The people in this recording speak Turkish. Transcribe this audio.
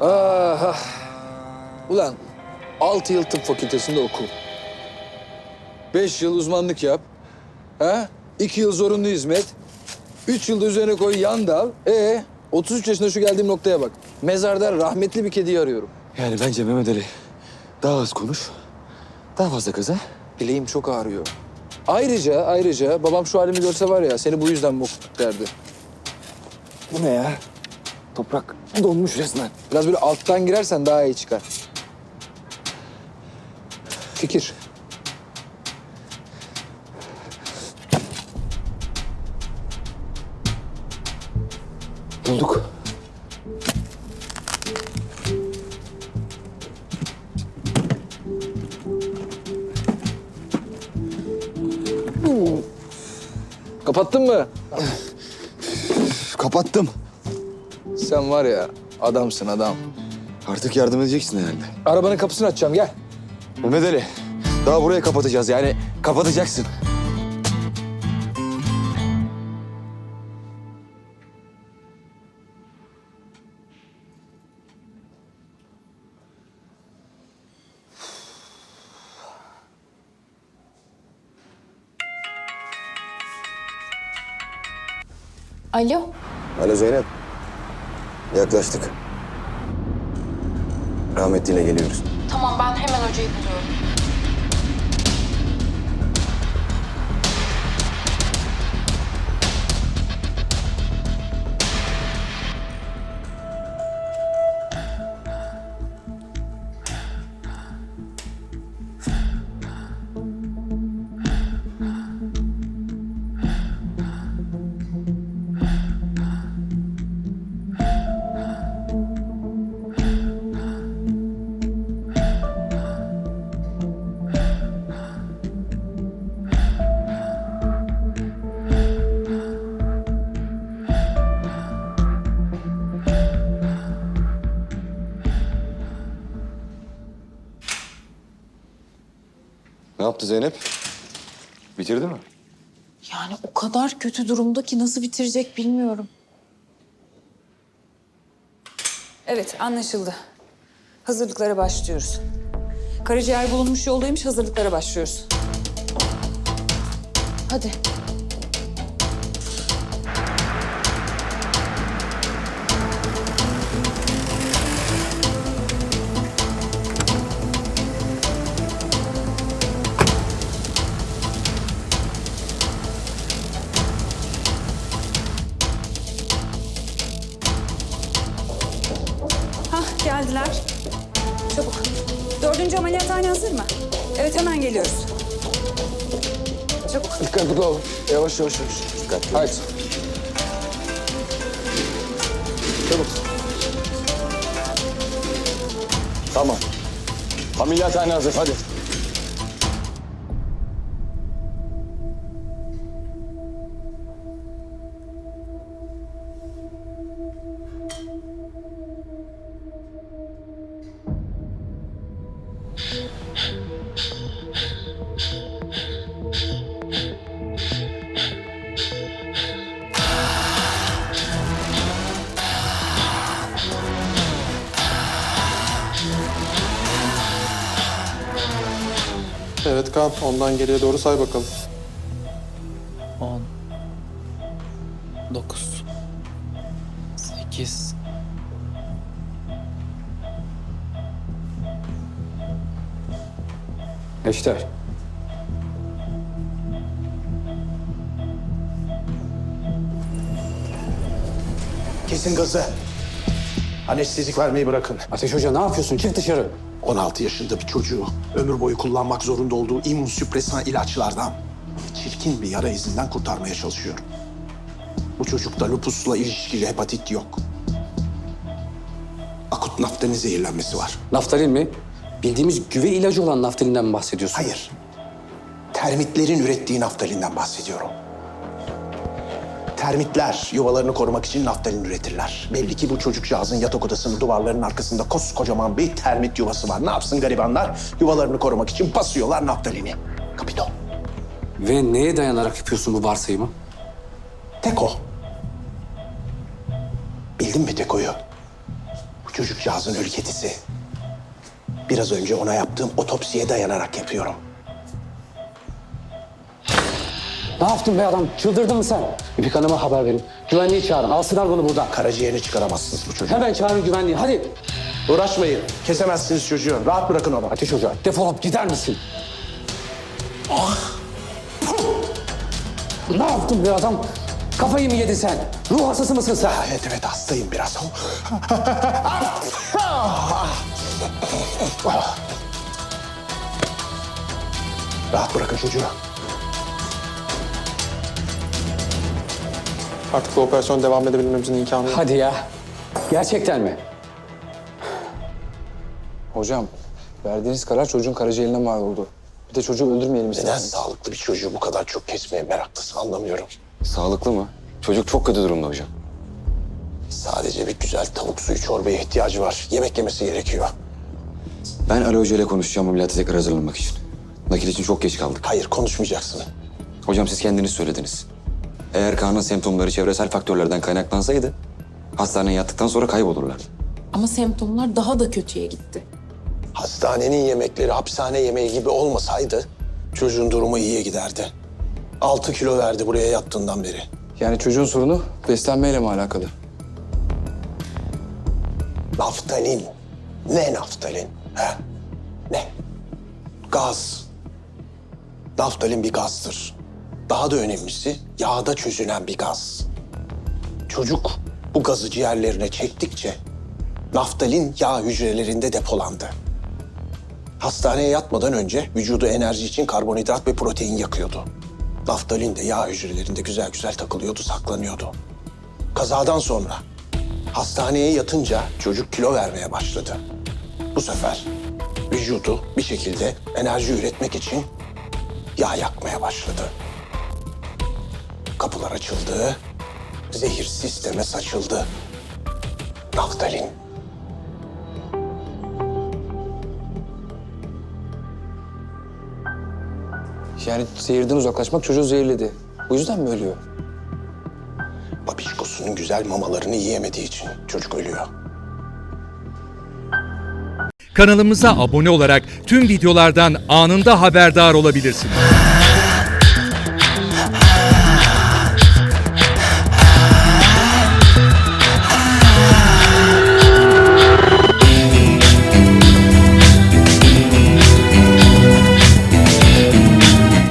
Ah, ah. Ulan altı yıl tıp fakültesinde oku. Beş yıl uzmanlık yap. Ha? İki yıl zorunlu hizmet. Üç yılda üzerine koy yan dal. E 33 yaşında şu geldiğim noktaya bak. Mezarda rahmetli bir kediyi arıyorum. Yani bence Mehmet Ali daha az konuş. Daha fazla kız ha. Bileğim çok ağrıyor. Ayrıca, ayrıca babam şu halimi görse var ya seni bu yüzden bok derdi. Bu ne ya? Toprak donmuş resmen. Biraz böyle alttan girersen daha iyi çıkar. Fikir. Bulduk. Kapattın mı? Kapattım. Sen var ya adamsın adam. Artık yardım edeceksin herhalde. Arabanın kapısını açacağım gel. Mehmet Ali daha buraya kapatacağız yani kapatacaksın. Alo. Alo Zeynep. Yaklaştık. Rahmetliyle geliyoruz. Tamam ben hemen hocayı buluyorum. Ne yaptı Zeynep? Bitirdi mi? Yani o kadar kötü durumda ki nasıl bitirecek bilmiyorum. Evet, anlaşıldı. Hazırlıklara başlıyoruz. Karaciğer bulunmuş yoldaymış, hazırlıklara başlıyoruz. Hadi. Geldiler. Çabuk. Dördüncü ameliyathane hazır mı? Evet, hemen geliyoruz. Çabuk. Dikkatli ol. Yavaş yavaş yavaş. Dikkatli. Haydi. Çabuk. Tamam. Ameliyathane hazır hadi. Evet Kaan, ondan geriye doğru say bakalım. 10 9 8 Eşter. Kesin gazı. Anestezik vermeyi bırakın. Ateş Hoca ne yapıyorsun? Çık dışarı. 16 yaşında bir çocuğu ömür boyu kullanmak zorunda olduğu immünsüpresan ilaçlardan çirkin bir yara izinden kurtarmaya çalışıyorum. Bu çocukta lupusla ilişkili hepatit yok. Akut naftalin zehirlenmesi var. Naftalin mi? Bildiğimiz güve ilacı olan naftalinden mi bahsediyorsun? Hayır. Termitlerin ürettiği naftalinden bahsediyorum. Termitler yuvalarını korumak için naftalin üretirler. Belli ki bu çocukcağızın yatak odasının duvarlarının arkasında koskocaman bir termit yuvası var. Ne yapsın garibanlar? Yuvalarını korumak için basıyorlar naftalini. Kapito. Ve neye dayanarak yapıyorsun bu varsayımı? Teko. Bildin mi Teko'yu? Bu çocukcağızın ölü kedisi. Biraz önce ona yaptığım otopsiye dayanarak yapıyorum. Ne yaptın be adam? Çıldırdın mı sen? İpek Hanım'a haber verin. Güvenliği çağırın. Alsınlar bunu buradan. Karaciğerini çıkaramazsınız bu çocuğu. Hemen çağırın güvenliği. Hadi. Uğraşmayın. Kesemezsiniz çocuğu. Rahat bırakın onu. Ateş Hoca defolup gider misin? Ne yaptın be adam? Kafayı mı yedin sen? Ruh hastası mısın sen? Evet evet hastayım biraz. Rahat bırakın çocuğu. Artık bu operasyon devam edebilmemizin imkanı yok. Hadi ya. Gerçekten mi? Hocam verdiğiniz karar çocuğun karaciğerine mal oldu. Bir de çocuğu öldürmeyelim Neden isterseniz. sağlıklı bir çocuğu bu kadar çok kesmeye meraklısın anlamıyorum. Sağlıklı mı? Çocuk çok kötü durumda hocam. Sadece bir güzel tavuk suyu çorbaya ihtiyacı var. Yemek yemesi gerekiyor. Ben Ali Hoca ile konuşacağım ameliyata tekrar hazırlanmak için. Nakil için çok geç kaldık. Hayır konuşmayacaksın. Hocam siz kendiniz söylediniz. Eğer Kaan'ın semptomları çevresel faktörlerden kaynaklansaydı... ...hastaneye yattıktan sonra kaybolurlar. Ama semptomlar daha da kötüye gitti. Hastanenin yemekleri hapishane yemeği gibi olmasaydı çocuğun durumu iyiye giderdi. Altı kilo verdi buraya yattığından beri. Yani çocuğun sorunu beslenmeyle mi alakalı? Naftalin. Ne naftalin? He? Ne? Gaz. Naftalin bir gazdır. Daha da önemlisi yağda çözünen bir gaz. Çocuk bu gazı ciğerlerine çektikçe naftalin yağ hücrelerinde depolandı. Hastaneye yatmadan önce vücudu enerji için karbonhidrat ve protein yakıyordu. Naftalin de yağ hücrelerinde güzel güzel takılıyordu, saklanıyordu. Kazadan sonra Hastaneye yatınca çocuk kilo vermeye başladı. Bu sefer vücudu bir şekilde enerji üretmek için yağ yakmaya başladı. Kapılar açıldı, zehir sisteme saçıldı. Naftalin. Yani zehirden uzaklaşmak çocuğu zehirledi. Bu yüzden mi ölüyor? Babişkosunun güzel mamalarını yiyemediği için çocuk ölüyor. Kanalımıza abone olarak tüm videolardan anında haberdar olabilirsiniz.